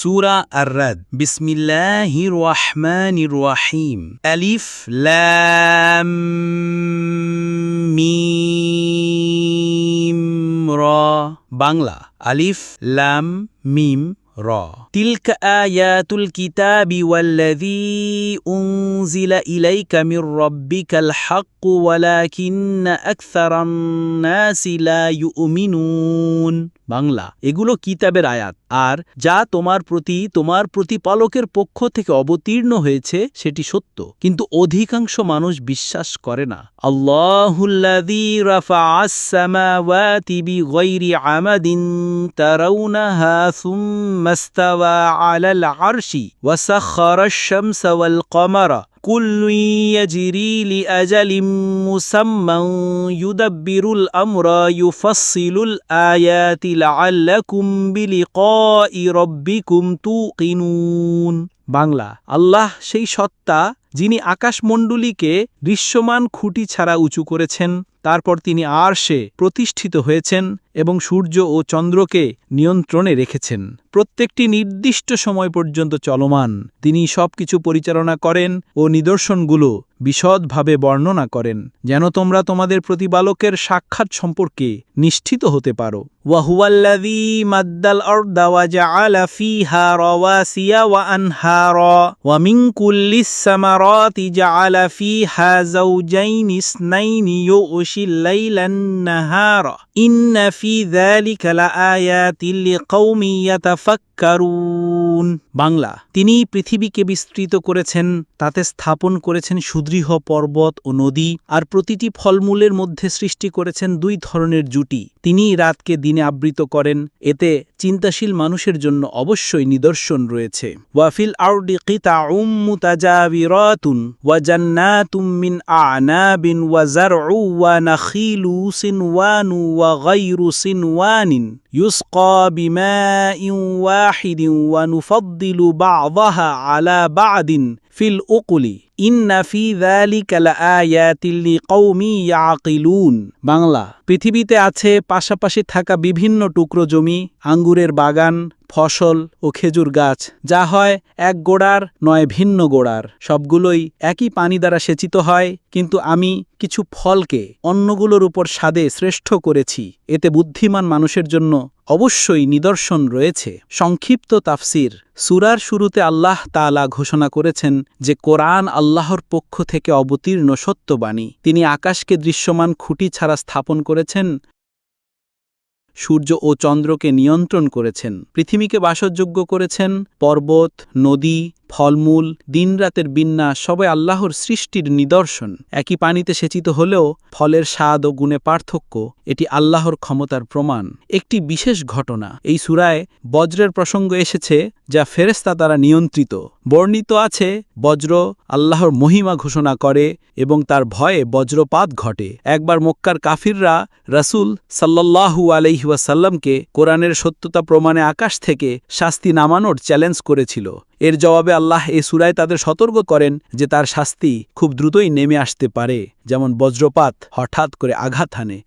سورة الرد. بسم الله الرحمن الرحيم. ألف لام ميم را. بانغلا. ألف لام ميم را. تلك آيات الكتاب والذي أنزل إليك من ربك الحق ولكن أكثر الناس لا يؤمنون. বাংলা, এগুলো কিতাবের আয়াত। আর যা তোমার প্রতি, তোমার প্রতিপালকের পক্ষ থেকে অবতীর্ণ হয়েছে, সেটি সত্য। কিন্তু অধিকাংশ মানুষ বিশ্বাস করে না। বিগাইরি আমাদিন আরশি كل يجري لأجل مسمى يدبر الأمر يفصل الآيات لعلكم بلقاء ربكم توقنون বাংলা আল্লাহ সেই সত্তা যিনি আকাশমণ্ডলীকে দৃশ্যমান খুঁটি ছাড়া উঁচু করেছেন তারপর তিনি আর সে প্রতিষ্ঠিত হয়েছেন এবং সূর্য ও চন্দ্রকে নিয়ন্ত্রণে রেখেছেন। প্রত্যেকটি নির্দিষ্ট সময় পর্যন্ত চলমান। তিনি সবকিছু পরিচালনা করেন ও নিদর্শনগুলো বিশদভাবে বর্ণনা করেন, যেন তোমরা তোমাদের প্রতিপালকের সাক্ষাৎ সম্পর্কে নিশ্চিত হতে পারো। ওয়াহুয়াল্লাযী মাদ্দাল আরদা ওয়া يغشي الليل النهار. إن في ذلك لآيات لقوم يتفكرون. আপন বাংলা। তিনি পৃথিবীকে বিস্তৃত করেছেন, তাতে স্থাপন করেছেন সুদৃঢ় পর্বত ও নদী, আর প্রতিটি ফলমূলের মধ্যে সৃষ্টি করেছেন দুই ধরনের জুটি। তিনি রাতকে দিনে আবৃত করেন, এতে চিন্তাশীল মানুষের জন্য অবশ্যই নিদর্শন রয়েছে। ওয়াফিল আউডি কিতা উম মুতাজাবিরাতুন ওয়াহিদিন ইউফদ্দিলু বা আওয়াহা আলা বা আদিন ফিল উকুলি ইন্নাফি ভ্যালি কৌমি ইয়াকিলুন বাংলা, পৃথিবীতে আছে পাশাপাশি থাকা বিভিন্ন টুকরো জমি, আঙ্গুরের বাগান ফসল ও খেজুর গাছ, যা হয় এক গোড়ার নয় ভিন্ন গোড়ার। সবগুলোই একই পানি দ্বারা সেচিত হয়, কিন্তু আমি কিছু ফলকে অন্যগুলোর উপর স্বাদে শ্রেষ্ঠ করেছি। এতে বুদ্ধিমান মানুষের জন্য অবশ্যই নিদর্শন রয়েছে। সংক্ষিপ্ত তাফসির। সুরার শুরুতে আল্লাহ তালা ঘোষণা করেছেন যে, কোরআন আল্লাহর পক্ষ থেকে অবতীর্ণ সত্যবাণী। তিনি আকাশকে দৃশ্যমান খুঁটি ছাড়া স্থাপন করেছেন সূর্য ও চন্দ্রকে নিয়ন্ত্রণ করেছেন। পৃথিবীকে বাসযোগ্য করেছেন পর্বত নদী ফলমূল, দিনরাতের বিন্যাস সবাই আল্লাহর সৃষ্টির নিদর্শন। একই পানিতে সেচিত হলেও ফলের স্বাদ ও গুণে পার্থক্য এটি আল্লাহর ক্ষমতার প্রমাণ। একটি বিশেষ ঘটনা। এই সুরায় বজ্রের প্রসঙ্গ এসেছে, যা ফেরেস্তা দ্বারা নিয়ন্ত্রিত। বর্ণিত আছে, বজ্র আল্লাহর মহিমা ঘোষণা করে এবং তার ভয়ে বজ্রপাত ঘটে। একবার মক্কার কাফিররা রাসুল সাল্লাহু আলহিউসাল্লামকে কোরআনের সত্যতা প্রমাণে আকাশ থেকে শাস্তি নামানোর চ্যালেঞ্জ করেছিল। এর জবাবে আল্লাহ এ সুরায় তাদের সতর্ক করেন যে তার শাস্তি খুব দ্রুতই নেমে আসতে পারে, যেমন বজ্রপাত হঠাৎ করে আঘাত হানে।